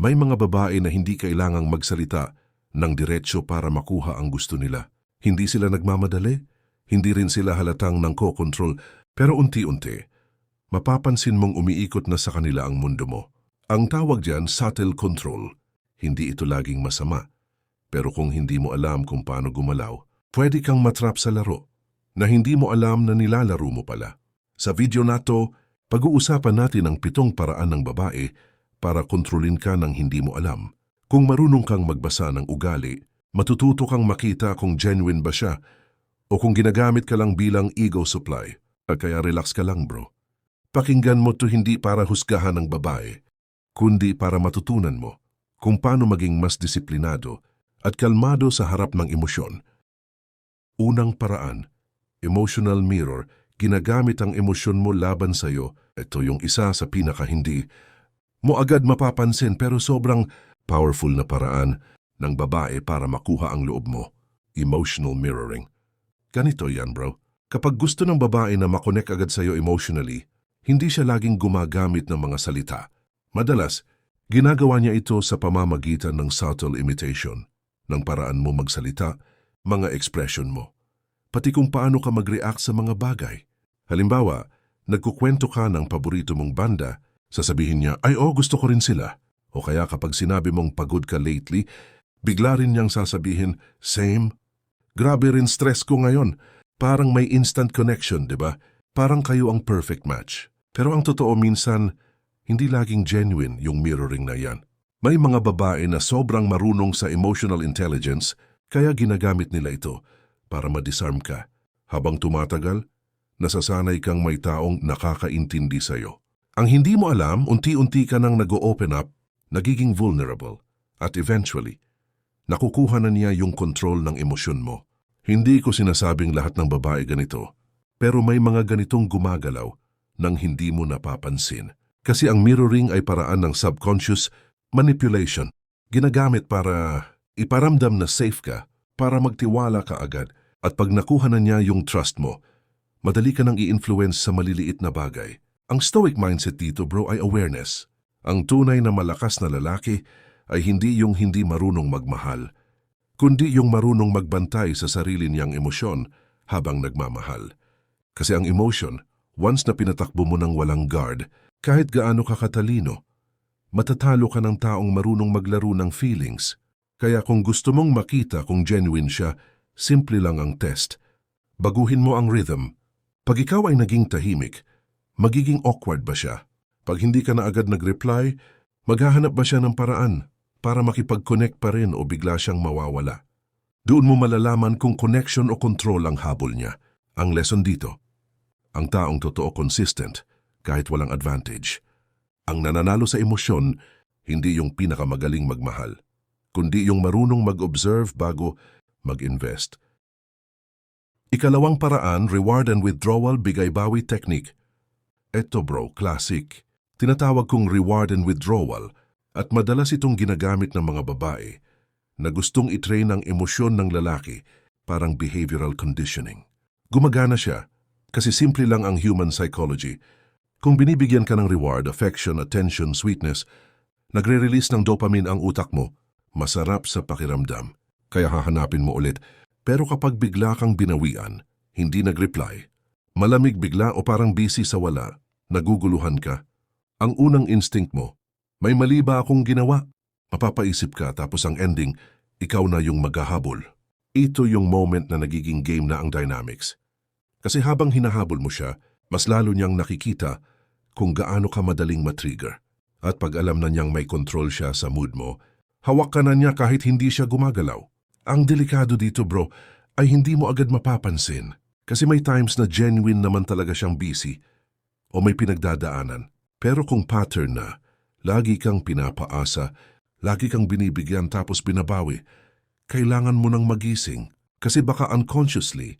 May mga babae na hindi kailangang magsalita ng diretsyo para makuha ang gusto nila. Hindi sila nagmamadali, hindi rin sila halatang nangko-control, pero unti-unti, mapapansin mong umiikot na sa kanila ang mundo mo. Ang tawag dyan, subtle control. Hindi ito laging masama. Pero kung hindi mo alam kung paano gumalaw, pwede kang matrap sa laro na hindi mo alam na nilalaro mo pala. Sa video na to, pag-uusapan natin ang pitong paraan ng babae para kontrolin ka ng hindi mo alam. Kung marunong kang magbasa ng ugali, matututo kang makita kung genuine ba siya o kung ginagamit ka lang bilang ego supply. Kaya relax ka lang bro. Pakinggan mo to hindi para husgahan ng babae, kundi para matutunan mo kung paano maging mas disiplinado at kalmado sa harap ng emosyon. Unang paraan, emotional mirror, ginagamit ang emosyon mo laban sa iyo. Ito yung isa sa pinaka-hindi mo agad mapapansin pero sobrang powerful na paraan ng babae para makuha ang loob mo. Emotional mirroring. Ganito yan bro. Kapag gusto ng babae na makonek agad sa iyo emotionally, hindi siya laging gumagamit ng mga salita. Madalas, ginagawa niya ito sa pamamagitan ng subtle imitation, ng paraan mo magsalita, mga expression mo, pati kung paano ka mag-react sa mga bagay. Halimbawa, nagkukwento ka ng paborito mong banda, sasabihin niya, ay oh, gusto ko rin sila. O kaya kapag sinabi mong pagod ka lately, bigla rin niyang sasabihin, same. Grabe rin stress ko ngayon. Parang may instant connection, di ba? Parang kayo ang perfect match. Pero ang totoo minsan, hindi laging genuine yung mirroring na yan. May mga babae na sobrang marunong sa emotional intelligence, kaya ginagamit nila ito para ma-disarm ka. Habang tumatagal, nasasanay kang may taong nakakaintindi sa'yo. Ang hindi mo alam, unti-unti ka nang nag-open up, nagiging vulnerable, at eventually, nakukuha na niya yung control ng emosyon mo. Hindi ko sinasabing lahat ng babae ganito, pero may mga ganitong gumagalaw nang hindi mo napapansin. Kasi ang mirroring ay paraan ng subconscious manipulation. Ginagamit para iparamdam na safe ka, para magtiwala ka agad, at pag nakuha na niya yung trust mo, madali ka nang i-influence sa maliliit na bagay. Ang stoic mindset dito bro ay awareness. Ang tunay na malakas na lalaki ay hindi yung hindi marunong magmahal, kundi yung marunong magbantay sa sarili niyang emosyon habang nagmamahal. Kasi ang emotion, once na pinatakbo mo ng walang guard, kahit gaano ka katalino, matatalo ka ng taong marunong maglaro ng feelings. Kaya kung gusto mong makita kung genuine siya, simple lang ang test. Baguhin mo ang rhythm. Pag ikaw ay naging tahimik, magiging awkward ba siya? Pag hindi ka na agad nag-reply, maghahanap ba siya ng paraan para makipag-connect pa rin o bigla siyang mawawala? Doon mo malalaman kung connection o control ang habol niya. Ang lesson dito, ang taong totoo consistent kahit walang advantage. Ang nananalo sa emosyon, hindi yung pinakamagaling magmahal, kundi yung marunong mag-observe bago mag-invest. Ikalawang paraan, reward and withdrawal bigay-bawi technique. Eto bro, classic. Tinatawag kong reward and withdrawal at madalas itong ginagamit ng mga babae na gustong itrain ang emosyon ng lalaki parang behavioral conditioning. Gumagana siya kasi simple lang ang human psychology. Kung binibigyan ka ng reward, affection, attention, sweetness, nagre-release ng dopamine ang utak mo, masarap sa pakiramdam. Kaya hahanapin mo ulit. Pero kapag bigla kang binawian, hindi nag-reply, malamig bigla o parang busy sa wala, naguguluhan ka, ang unang instinct mo, may mali ba akong ginawa? Mapapaisip ka tapos ang ending, ikaw na yung maghahabol. Ito yung moment na nagiging game na ang dynamics. Kasi habang hinahabol mo siya, mas lalo niyang nakikita kung gaano ka madaling matrigger. At pag alam na niyang may control siya sa mood mo, hawak ka na niya kahit hindi siya gumagalaw. Ang delikado dito bro, ay hindi mo agad mapapansin. Kasi may times na genuine naman talaga siyang busy o may pinagdadaanan. Pero kung pattern na, lagi kang pinapaasa, lagi kang binibigyan tapos binabawi, kailangan mo nang magising kasi baka unconsciously,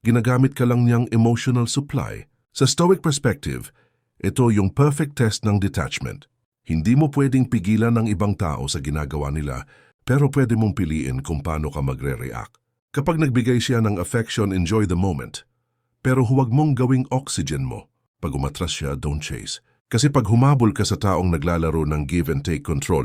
ginagamit ka lang niyang emotional supply. Sa stoic perspective, ito yung perfect test ng detachment. Hindi mo pwedeng pigilan ng ibang tao sa ginagawa nila, pero pwede mong piliin kung paano ka magre-react. Kapag nagbigay siya ng affection, enjoy the moment. Pero huwag mong gawing oxygen mo. Pag umatras siya, don't chase. Kasi pag humabol ka sa taong naglalaro ng give and take control,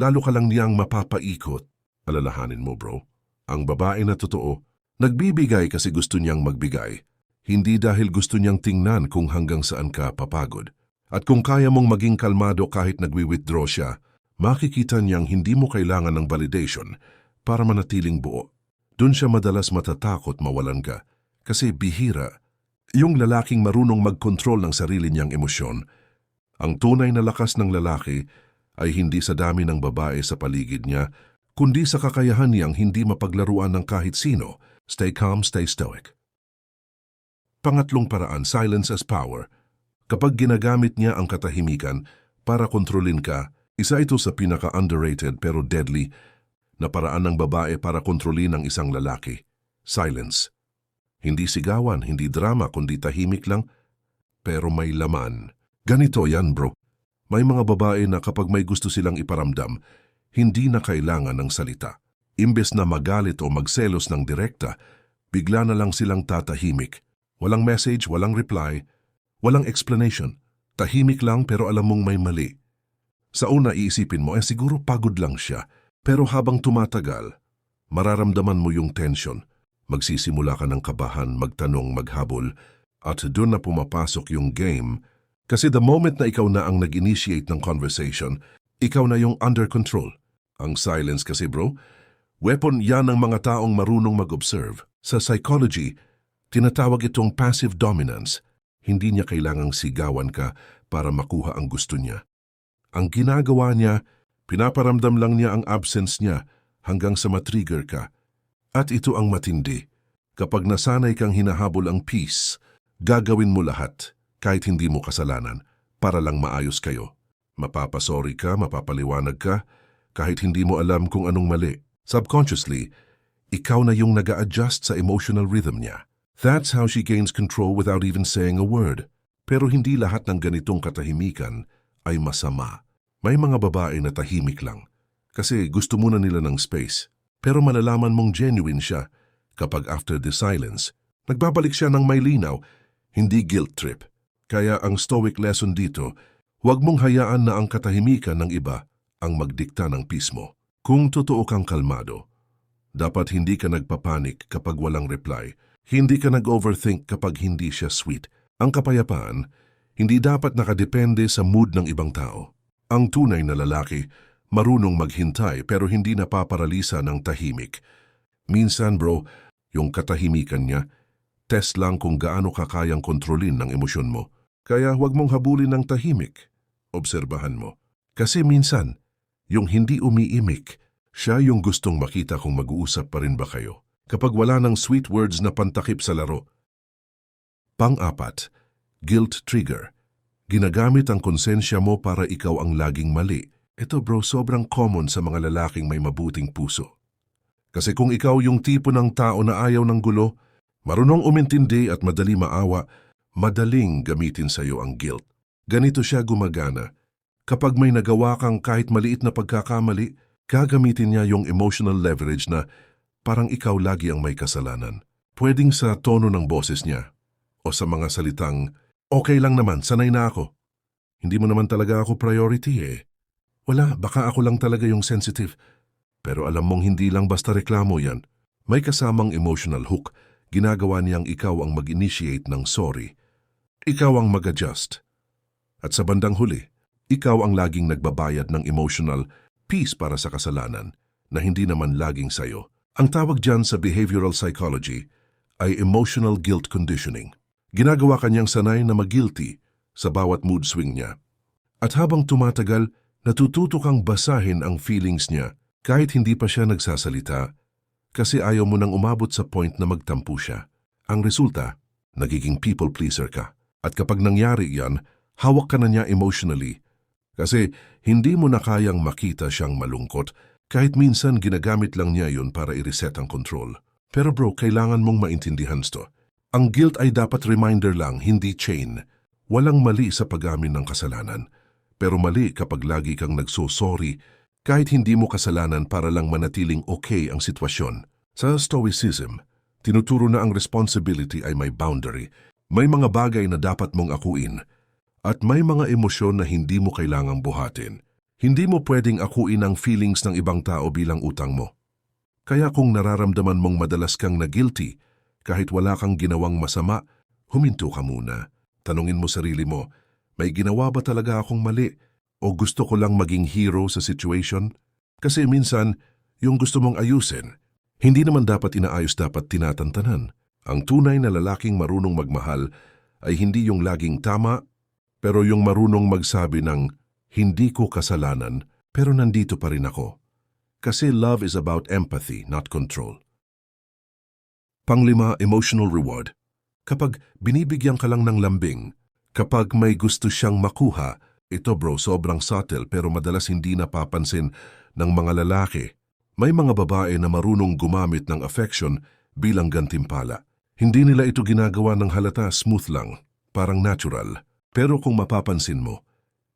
lalo ka lang niyang mapapaikot. Alalahanin mo, bro. Ang babae na totoo, nagbibigay kasi gusto niyang magbigay. Hindi dahil gusto niyang tingnan kung hanggang saan ka papagod. At kung kaya mong maging kalmado kahit nagwi-withdraw siya, makikita niyang hindi mo kailangan ng validation para manatiling buo. Doon siya madalas matatakot mawalan ka kasi bihira. Yung lalaking marunong mag-control ng sarili niyang emosyon, ang tunay na lakas ng lalaki ay hindi sa dami ng babae sa paligid niya, kundi sa kakayahan niyang hindi mapaglaruan ng kahit sino. Stay calm, stay stoic. Pangatlong paraan, silence as power. Kapag ginagamit niya ang katahimikan para kontrolin ka, isa ito sa pinaka-underrated pero deadly na paraan ng babae para kontrolin ang isang lalaki. Silence. Hindi sigawan, hindi drama, kundi tahimik lang, pero may laman. Ganito yan, bro. May mga babae na kapag may gusto silang iparamdam, hindi na kailangan ng salita. Imbes na magalit o magselos ng direkta, bigla na lang silang tatahimik. Walang message, walang reply, walang explanation. Tahimik lang pero alam mong may mali. Sa una iisipin mo, eh siguro pagod lang siya. Pero habang tumatagal, mararamdaman mo yung tension. Magsisimula ka ng kabahan, magtanong, maghabol, at doon na pumapasok yung game. Kasi the moment na ikaw na ang nag-initiate ng conversation, ikaw na yung under control. Ang silence kasi bro, weapon yan ng mga taong marunong mag-observe. Sa psychology, tinatawag itong passive dominance. Hindi niya kailangang sigawan ka para makuha ang gusto niya. Ang ginagawa niya, pinaparamdam lang niya ang absence niya hanggang sa matrigger ka. At ito ang matindi. Kapag nasanay kang hinahabol ang peace, gagawin mo lahat, kahit hindi mo kasalanan, para lang maayos kayo. Mapapasori ka, mapapaliwanag ka, kahit hindi mo alam kung anong mali. Subconsciously, ikaw na yung nag adjust sa emotional rhythm niya. That's how she gains control without even saying a word. Pero hindi lahat ng ganitong katahimikan ay masama. May mga babae na tahimik lang kasi gusto muna nila ng space. Pero malalaman mong genuine siya kapag after the silence, nagbabalik siya ng may linaw, hindi guilt trip. Kaya ang stoic lesson dito, huwag mong hayaan na ang katahimikan ng iba ang magdikta ng peace mo. Kung totoo kang kalmado, dapat hindi ka nagpapanik kapag walang reply. Hindi ka nag-overthink kapag hindi siya sweet. Ang kapayapaan, hindi dapat nakadepende sa mood ng ibang tao. Ang tunay na lalaki, marunong maghintay pero hindi napaparalisa ng tahimik. Minsan bro, yung katahimikan niya, test lang kung gaano ka kayang kontrolin ng emosyon mo. Kaya huwag mong habulin ng tahimik. Obserbahan mo. Kasi minsan, yung hindi umiimik, siya yung gustong makita kung mag-uusap pa rin ba kayo. Kapag wala ng sweet words na pantakip sa laro. Pang-apat, guilt trigger. Ginagamit ang konsensya mo para ikaw ang laging mali. Ito bro, sobrang common sa mga lalaking may mabuting puso. Kasi kung ikaw yung tipo ng tao na ayaw ng gulo, marunong umintindi at madali maawa, madaling gamitin sa iyo ang guilt. Ganito siya gumagana. Kapag may nagawa kang kahit maliit na pagkakamali, gagamitin niya yung emotional leverage na parang ikaw lagi ang may kasalanan. Pwedeng sa tono ng boses niya o sa mga salitang, okay lang naman, sanay na ako. Hindi mo naman talaga ako priority eh. Wala, baka ako lang talaga yung sensitive. Pero alam mong hindi lang basta reklamo yan. May kasamang emotional hook. Ginagawa niyang ikaw ang mag-initiate ng sorry. Ikaw ang mag-adjust. At sa bandang huli, ikaw ang laging nagbabayad ng emotional peace para sa kasalanan na hindi naman laging sayo. Ang tawag dyan sa behavioral psychology ay emotional guilt conditioning. Ginagawa kanyang sanay na mag-guilty sa bawat mood swing niya. At habang tumatagal, natututo kang basahin ang feelings niya kahit hindi pa siya nagsasalita kasi ayaw mo nang umabot sa point na magtampo siya. Ang resulta, nagiging people pleaser ka. At kapag nangyari yan, hawak ka na niya emotionally kasi hindi mo na kayang makita siyang malungkot kahit minsan ginagamit lang niya yun para i-reset ang control. Pero bro, kailangan mong maintindihan sto. Ang guilt ay dapat reminder lang, hindi chain. Walang mali sa pag-amin ng kasalanan. Pero mali kapag lagi kang nagsosorry kahit hindi mo kasalanan para lang manatiling okay ang sitwasyon. Sa Stoicism, tinuturo na ang responsibility ay may boundary. May mga bagay na dapat mong akuin at may mga emosyon na hindi mo kailangang buhatin. Hindi mo pwedeng akuin ang feelings ng ibang tao bilang utang mo. Kaya kung nararamdaman mong madalas kang na-guilty, kahit wala kang ginawang masama, huminto ka muna. Tanungin mo sarili mo, may ginawa ba talaga akong mali? O gusto ko lang maging hero sa situation? Kasi minsan, yung gusto mong ayusin, hindi naman dapat inaayos dapat tinatantanan. Ang tunay na lalaking marunong magmahal ay hindi yung laging tama, pero yung marunong magsabi ng, hindi ko kasalanan, pero nandito pa rin ako. Kasi love is about empathy, not control. Panglima, emotional reward. Kapag binibigyan ka lang ng lambing, kapag may gusto siyang makuha, ito bro, sobrang subtle pero madalas hindi napapansin ng mga lalaki. May mga babae na marunong gumamit ng affection bilang gantimpala. Hindi nila ito ginagawa ng halata smooth lang, parang natural. Pero kung mapapansin mo,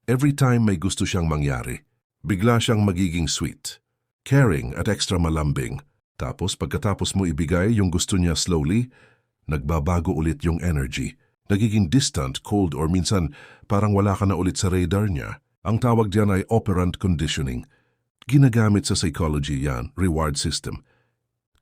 every time may gusto siyang mangyari, bigla siyang magiging sweet, caring at extra malambing. Tapos pagkatapos mo ibigay yung gusto niya slowly, nagbabago ulit yung energy. Nagiging distant, cold or minsan parang wala ka na ulit sa radar niya. Ang tawag diyan ay operant conditioning. Ginagamit sa psychology yan, reward system.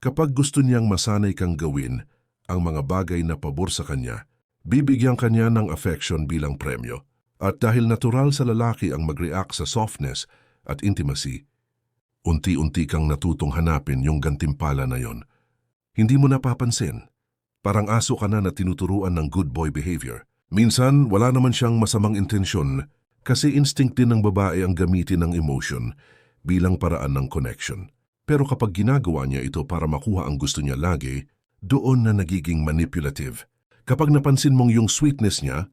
Kapag gusto niyang masanay kang gawin ang mga bagay na pabor sa kanya, bibigyan kanya ng affection bilang premyo. At dahil natural sa lalaki ang mag-react sa softness at intimacy, unti-unti kang natutong hanapin yung gantimpala na yon. Hindi mo napapansin. Parang aso ka na na tinuturuan ng good boy behavior. Minsan, wala naman siyang masamang intensyon kasi instinct din ng babae ang gamitin ng emotion bilang paraan ng connection. Pero kapag ginagawa niya ito para makuha ang gusto niya lagi, doon na nagiging manipulative. Kapag napansin mong yung sweetness niya,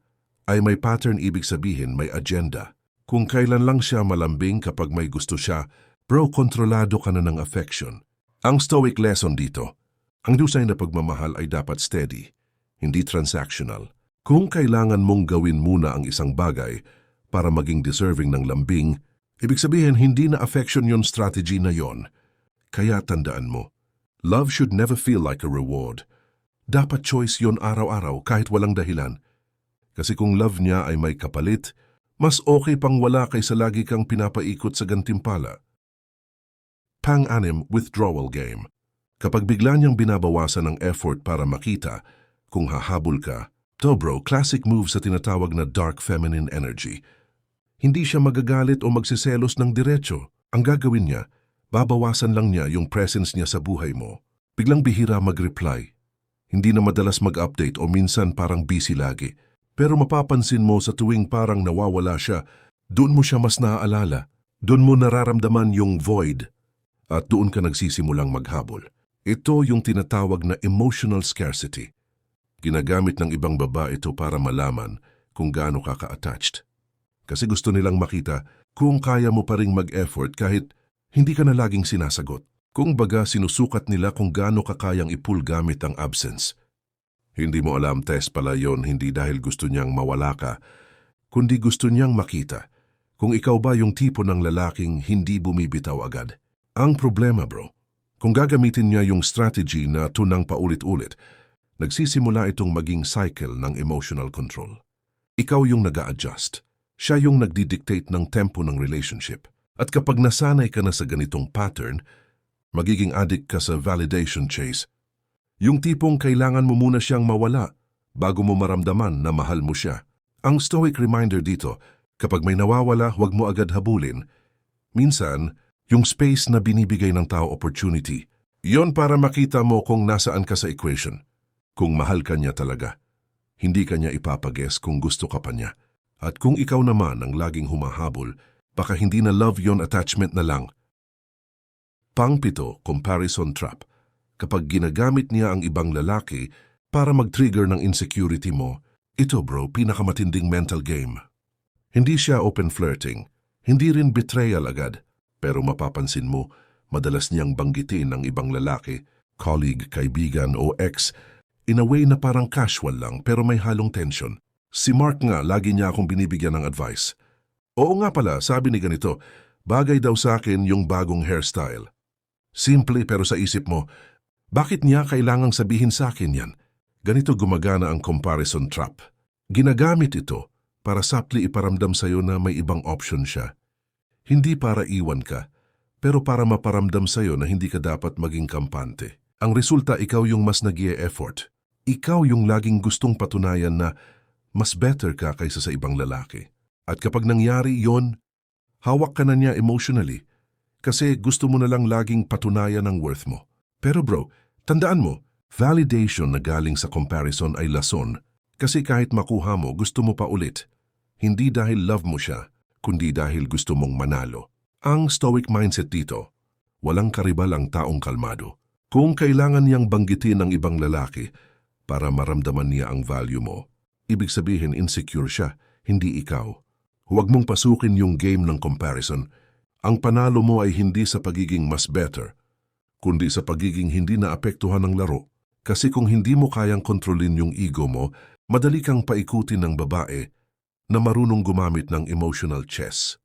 ay may pattern ibig sabihin may agenda. Kung kailan lang siya malambing kapag may gusto siya, bro, kontrolado ka na ng affection. Ang stoic lesson dito, ang dusay na pagmamahal ay dapat steady, hindi transactional. Kung kailangan mong gawin muna ang isang bagay para maging deserving ng lambing, ibig sabihin hindi na affection yon strategy na yon. Kaya tandaan mo, love should never feel like a reward. Dapat choice yon araw-araw kahit walang dahilan. Kasi kung love niya ay may kapalit, mas okay pang wala kaysa lagi kang pinapaikot sa gantimpala. Pang-anim withdrawal game. Kapag bigla niyang binabawasan ng effort para makita kung hahabol ka, to bro, classic move sa tinatawag na dark feminine energy. Hindi siya magagalit o magsiselos ng diretsyo. Ang gagawin niya, babawasan lang niya yung presence niya sa buhay mo. Biglang bihira mag-reply. Hindi na madalas mag-update o minsan parang busy lagi. Pero mapapansin mo sa tuwing parang nawawala siya, doon mo siya mas naaalala. Doon mo nararamdaman yung void at doon ka nagsisimulang maghabol. Ito yung tinatawag na emotional scarcity. Ginagamit ng ibang baba ito para malaman kung gaano ka ka-attached. Kasi gusto nilang makita kung kaya mo pa ring mag-effort kahit hindi ka na laging sinasagot. Kung baga sinusukat nila kung gaano ka kayang ipul gamit ang absence. Hindi mo alam test pala yon hindi dahil gusto niyang mawala ka, kundi gusto niyang makita kung ikaw ba yung tipo ng lalaking hindi bumibitaw agad. Ang problema bro, kung gagamitin niya yung strategy na tunang paulit-ulit, nagsisimula itong maging cycle ng emotional control. Ikaw yung nag adjust Siya yung nagdidictate ng tempo ng relationship. At kapag nasanay ka na sa ganitong pattern, magiging addict ka sa validation chase. Yung tipong kailangan mo muna siyang mawala bago mo maramdaman na mahal mo siya. Ang stoic reminder dito, kapag may nawawala, huwag mo agad habulin. Minsan, yung space na binibigay ng tao opportunity, yon para makita mo kung nasaan ka sa equation. Kung mahal ka niya talaga. Hindi ka niya ipapages kung gusto ka pa niya. At kung ikaw naman ang laging humahabol, baka hindi na love yon attachment na lang. Pangpito, comparison trap. Kapag ginagamit niya ang ibang lalaki para mag-trigger ng insecurity mo, ito bro, pinakamatinding mental game. Hindi siya open flirting, hindi rin betrayal agad, pero mapapansin mo, madalas niyang banggitin ng ibang lalaki, colleague, kaibigan o ex, in a way na parang casual lang pero may halong tension. Si Mark nga, lagi niya akong binibigyan ng advice. Oo nga pala, sabi ni ganito, bagay daw sa akin yung bagong hairstyle. Simple pero sa isip mo, bakit niya kailangang sabihin sa akin yan? Ganito gumagana ang comparison trap. Ginagamit ito para subtly iparamdam sa'yo na may ibang option siya. Hindi para iwan ka, pero para maparamdam sa'yo na hindi ka dapat maging kampante. Ang resulta, ikaw yung mas nag effort. Ikaw yung laging gustong patunayan na mas better ka kaysa sa ibang lalaki. At kapag nangyari yon, hawak ka na niya emotionally kasi gusto mo na lang laging patunayan ang worth mo. Pero bro, tandaan mo, validation na galing sa comparison ay lason kasi kahit makuha mo, gusto mo pa ulit. Hindi dahil love mo siya, kundi dahil gusto mong manalo. Ang stoic mindset dito, walang karibal ang taong kalmado. Kung kailangan niyang banggitin ang ibang lalaki para maramdaman niya ang value mo, ibig sabihin insecure siya, hindi ikaw. Huwag mong pasukin yung game ng comparison. Ang panalo mo ay hindi sa pagiging mas better, kundi sa pagiging hindi naapektuhan ng laro. Kasi kung hindi mo kayang kontrolin yung ego mo, madali kang paikutin ng babae na marunong gumamit ng emotional chess.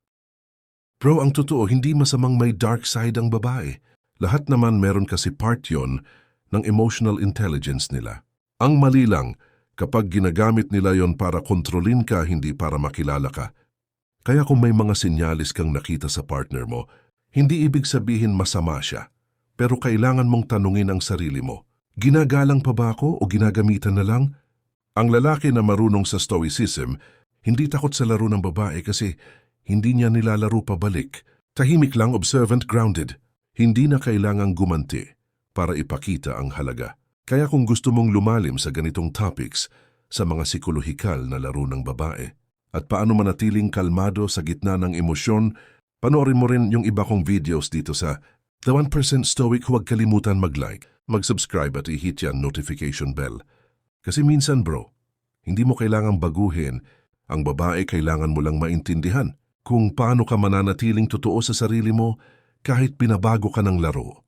Bro, ang totoo, hindi masamang may dark side ang babae. Lahat naman meron kasi part yon ng emotional intelligence nila. Ang mali lang, kapag ginagamit nila yon para kontrolin ka, hindi para makilala ka. Kaya kung may mga sinyalis kang nakita sa partner mo, hindi ibig sabihin masama siya. Pero kailangan mong tanungin ang sarili mo. Ginagalang pa ba ako o ginagamitan na lang? Ang lalaki na marunong sa stoicism, hindi takot sa laro ng babae kasi hindi niya nilalaro pabalik. Tahimik lang, observant, grounded. Hindi na kailangang gumanti para ipakita ang halaga. Kaya kung gusto mong lumalim sa ganitong topics, sa mga psikolohikal na laro ng babae, at paano manatiling kalmado sa gitna ng emosyon, panoorin mo rin yung iba kong videos dito sa The 1% Stoic. Huwag kalimutan mag-like, mag-subscribe at i-hit yan notification bell. Kasi minsan bro, hindi mo kailangang baguhin, ang babae kailangan mo lang maintindihan kung paano ka mananatiling totoo sa sarili mo kahit pinabago ka ng laro.